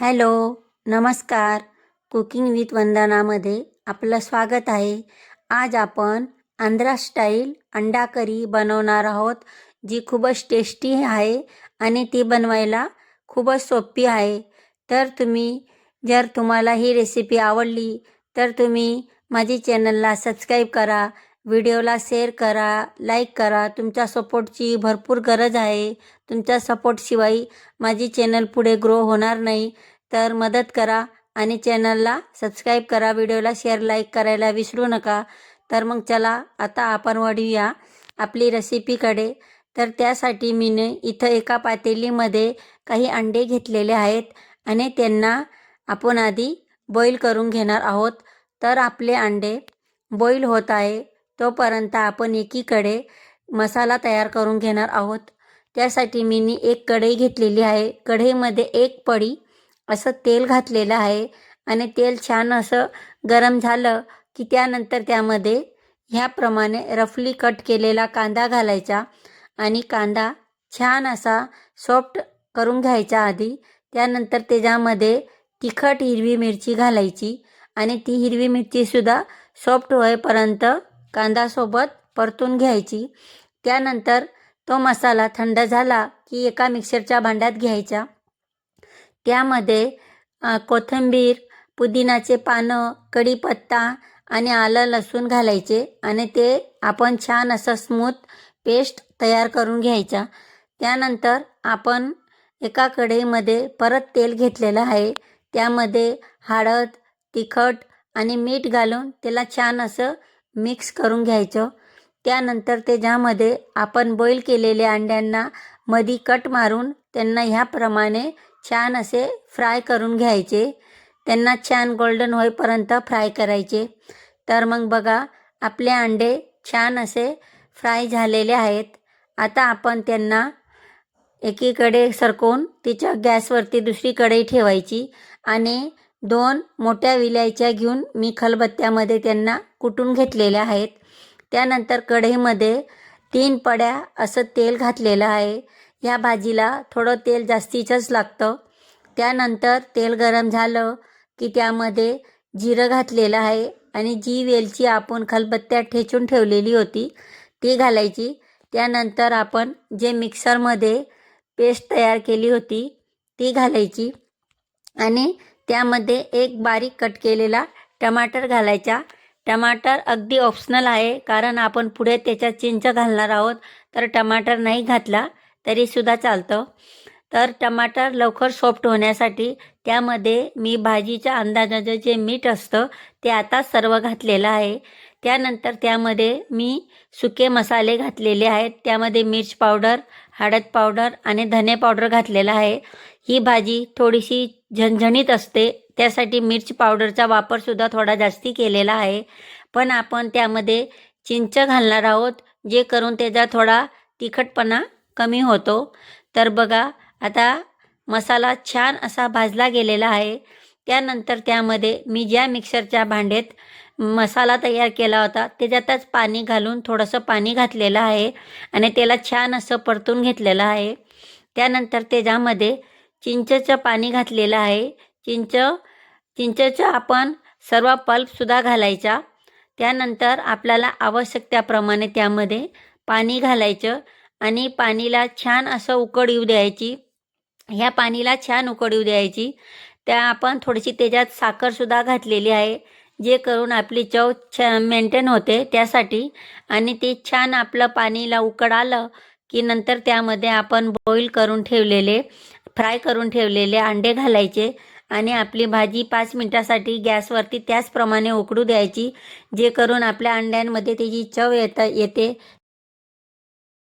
Hello नमस्कार. Cooking with वंदनामध्ये आपलं स्वागत आहे. आज आपण आंध्रा स्टाईल अंडा करी बनवणार आहोत जी खूपच टेस्टी आहे आणि ती बनवायला खूपच सोपी आहे. तर तुम्ही जर तुम्हाला ही रेसिपी आवडली तर तुम्ही माझी चॅनलला सबस्क्राईब करा. व्हिडिओला शेअर करा लाईक करा. तुमच्या सपोर्टची भरपूर गरज आहे. तुमच्या सपोर्टशिवाय माझी चॅनल पुढे ग्रो होणार नाही. तर मदत करा आणि चॅनलला सबस्क्राईब करा. व्हिडिओला शेअर लाईक करायला विसरू नका. तर मग चला आता आपण वाढूया आपली रेसिपीकडे. तर त्यासाठी मीने इथं एका पातेलीमध्ये काही अंडे घेतलेले आहेत आणि त्यांना आपण आधी बॉईल करून घेणार आहोत. तर आपले अंडे बॉईल होत आहे. तोपर्यंत आपण एकीकडे मसाला तयार करून घेणार आहोत. त्यासाठी मी एक कढई घेतलेली आहे. कढईमध्ये एक पडी असं तेल घातलेलं आहे आणि तेल छान असं गरम झालं की त्यानंतर त्यामध्ये ह्याप्रमाणे रफली कट केलेला कांदा घालायचा आणि कांदा छान असा सॉफ्ट करून घ्यायचा आधी त्यानंतर त्याच्यामध्ये तिखट हिरवी मिरची घालायची आणि ती हिरवी मिरचीसुद्धा सॉफ्ट होईपर्यंत कांदासोबत परतून घ्यायची. त्यानंतर तो मसाला थंड झाला की एका मिक्सरच्या भांड्यात घ्यायचा. त्यामध्ये कोथिंबीर पुदिनाचे पानं कढीपत्ता आणि आलं लसूण घालायचे आणि ते आपण छान असं स्मूथ पेस्ट तयार करून घ्यायचा. त्यानंतर आपण एका कढईमध्ये परत तेल घेतलेलं आहे. त्यामध्ये हळद तिखट आणि मीठ घालून त्याला छान असं मिक्स करून घ्यायचं. त्यानंतर ते ज्यामध्ये आपण बॉईल केलेल्या अंड्यांना मधी कट मारून त्यांना ह्याप्रमाणे छान असे फ्राय करून घ्यायचे. त्यांना छान गोल्डन होईपर्यंत फ्राय करायचे. तर मग बघा आपले अंडे छान असे फ्राय झालेले आहेत. आता आपण त्यांना एकीकडे सरकवून तिच्या गॅसवरती दुसरी कढई ठेवायची आणि दोन मोठ्या विलायच्या घेऊन मी खलबत्त्यामध्ये त्यांना कुटून घेतलेल्या आहेत. त्यानंतर कढईमध्ये तीन पड्या असं तेल घातलेलं आहे. ह्या भाजीला थोडं तेल जास्तीचंच लागतं. त्यानंतर तेल गरम झालं की त्यामध्ये जिरं घातलेलं आहे आणि जी वेलची आपण खलबत्त्यात ठेचून ठेवलेली होती ती घालायची. त्यानंतर आपण जे मिक्सरमध्ये पेस्ट तयार केली होती ती घालायची आणि त्यामध्ये एक बारीक कट केलेला टमाटर घालायचा. टमाटर अगदी ऑप्शनल आहे कारण आपण पुढे त्याच्यात चिंच घालणार आहोत. तर टमाटर नाही घातला तरीसुद्धा चालतं. तर टमाटर लवकर सॉफ्ट होण्यासाठी त्यामध्ये मी भाजीच्या अंदाजाचं जे मीठ असतं ते आता सर्व घातलेलं आहे. त्यानंतर त्यामध्ये मी सुके मसाले घातलेले आहेत. त्यामध्ये मिर्च पावडर हळद पावडर आणि धने पावडर घातलेला आहे. ही भाजी थोडीशी झणझणीत असते. त्यासाठी मिर्च पावडरचा वापरसुद्धा थोडा जास्ती केलेला आहे. पण आपण त्यामध्ये चिंच घालणार आहोत जे करून त्याचा थोडा तिखटपणा कमी होतो. तर बघा आता मसाला छान असा भाजला गेलेला आहे. त्यानंतर त्यामध्ये मी ज्या मिक्सरच्या भांड्यात मसाला तयार केला होता त्याच्यातच पाणी घालून थोडंसं पाणी घातलेलं आहे आणि त्याला छान असं परतून घेतलेलं आहे. त्यानंतर त्याच्यामध्ये चिंचचं पाणी घातलेलं आहे. चिंच चिंचचं आपण सर्व पल्पसुद्धा घालायचा. त्यानंतर आपल्याला आवश्यक त्याप्रमाणे त्यामध्ये पाणी घालायचं आणि पाणीला छान असं उकड येऊ द्यायची. ह्या पाणीला छान उकड येऊ द्यायची. त्या आपण थोडीशी त्याच्यात साखरसुद्धा घातलेली आहे जे करून आपली चव छ मेंटेन होते त्यासाठी. आणि ते छान आपलं पाणीला उकड आलं की नंतर त्यामध्ये आपण बॉईल करून ठेवलेले फ्राय करून ठेवलेले अंडे घालायचे. आणि आपली भाजी पाच मिनटासाठी गॅसवरती त्याचप्रमाणे उकडू द्यायची जे करून आपल्या अंड्यांमध्ये त्याची चव येत येते.